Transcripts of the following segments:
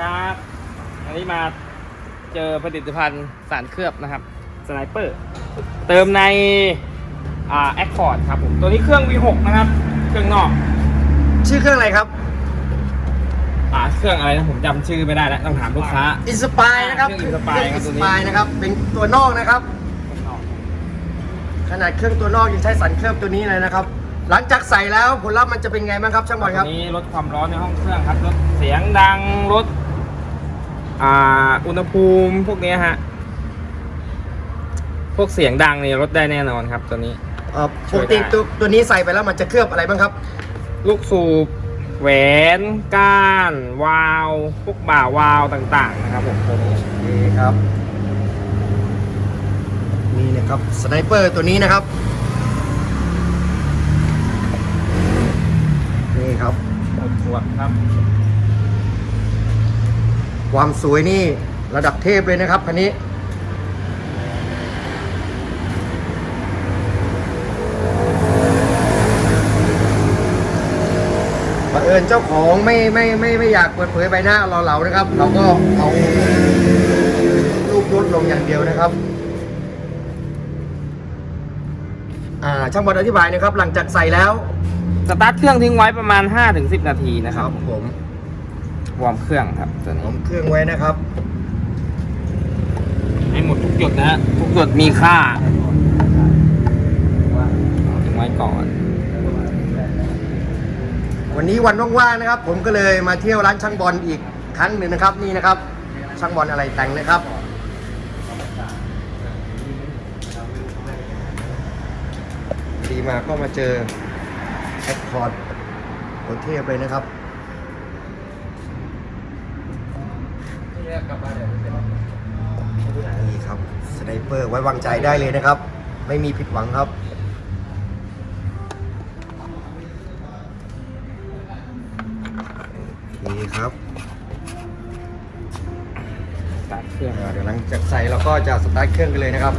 ครับ อันนี้มาเจอผลิตภัณฑ์สารเคลือบนะครับสไนเปอร์เติมในอ่าแอคคอร์ดครับผมตัวนี้เครื่อง V6 นะครับ เครื่องนอก ชื่อเครื่องอะไรครับอ่าเครื่องอะไรนะผมจำชื่อไม่ได้แล้วต้องถามลูกค้า อินสปายนะครับเครื่อง Inspire ครับอินตัสวนี้ปายนะครับ เป็นตัวนอกนะครับ เครื่องนอกขนาดเครื่องตัวนอกยังใช้สันเคลือบตัวนี้เลยนะครับ หลังจากใส่แล้วผลลัพธ์มันจะเป็นไงบ้างครับช่างบอลครับตัวนี้ลดความร้อนในห้องเครื่องครับลดเสียงดังลด อ่าอุณหภูมิพวกเนี้ยฮะ พวกเสียงดังเนี่ยลดได้แน่นอนครับ ตัวนี้เอ่อช่ปวยกได้ติตัวตัวนี้ใส่ไปแล้วมันจะเคลือบอะไรบ้างครับ ลูกสูบแหวนก้าน วาล์วพวกบ่าวาล์วต่างๆ นะครับผมตัวนี้นี่ครับ นี่นะครับสไนเปอร์ตัวนี้นะครับนี่ครับหมดขวดครับ ความสวยนี่ระดับเทพเลยนะครับคันนี้บังเอิญเจ้าของไม่ไม่ไม่ไม่อยากเปิดเผยใบหน้าเราเหลานะครับ เราก็เอารูปรถลงอย่างเดียวนะครับอ่าช่างบอลอธิบายนะครับ หลังจากใส่แล้ว สตาร์ทเครื่องทิ้งไว้ประมาณ 5-10 นาทีนะครับผม วอร์มเครื่องครับตัวผนี้มเครื่องไว้นะครับ ให้หมดทุกหยดนะฮะทุกหยดมีค่าทิ้งไว้ก่อนวันนี้วันว่างๆนะครับ ผมก็เลยมาเที่ยวร้านช่างบอลอีกครั้งหนึ่งนะครับ นี่นะครับ ช่างบอลอะไรแต่งนะครับ ดีมาก็มาเจอแอคคอร์ดโหเทพเลยนะครับ นี่ครับสไนเปอร์ไว้วางใจได้เลยนะครับ ไม่มีผิดหวังครับนี่ครับสตาร์ทเครื่องอ่าเดี๋ยวหลังจากใส่เราก็จะสตาร์ทเครื่องกันเลยนะครับ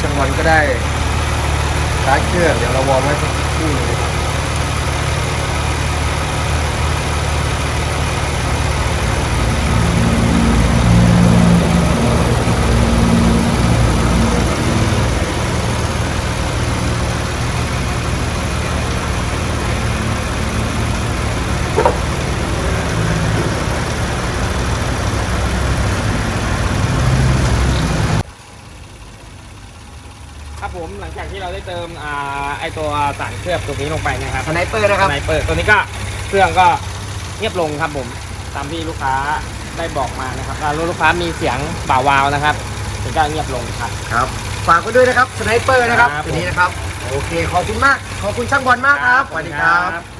ช่างวันก็ได้สตาร์ทเครื่องเดี๋ยวเราวอร์มไว้สักครู่นึงนะครับ ผมหลังจากที่เราได้เติมอ่าไอตัวสารเคลือบตัวนี้ลงไปนะครับสไนเปอร์นะครับสไนเปอร์ตัวนี้ก็เครื่องก็เงียบลงครับผมตามที่ลูกค้าได้บอกมานะครับอ่าลูกค้ามีเสียงบ่าวาวนะครับถึงก็เงียบลงครับครับฝากไว้ด้วยนะครับสไนเปอร์นะครับครับตัวนี้นะครับโอเคขอบคุณมากขอบคุณช่างบอลมากครับสวัสดีครับครับ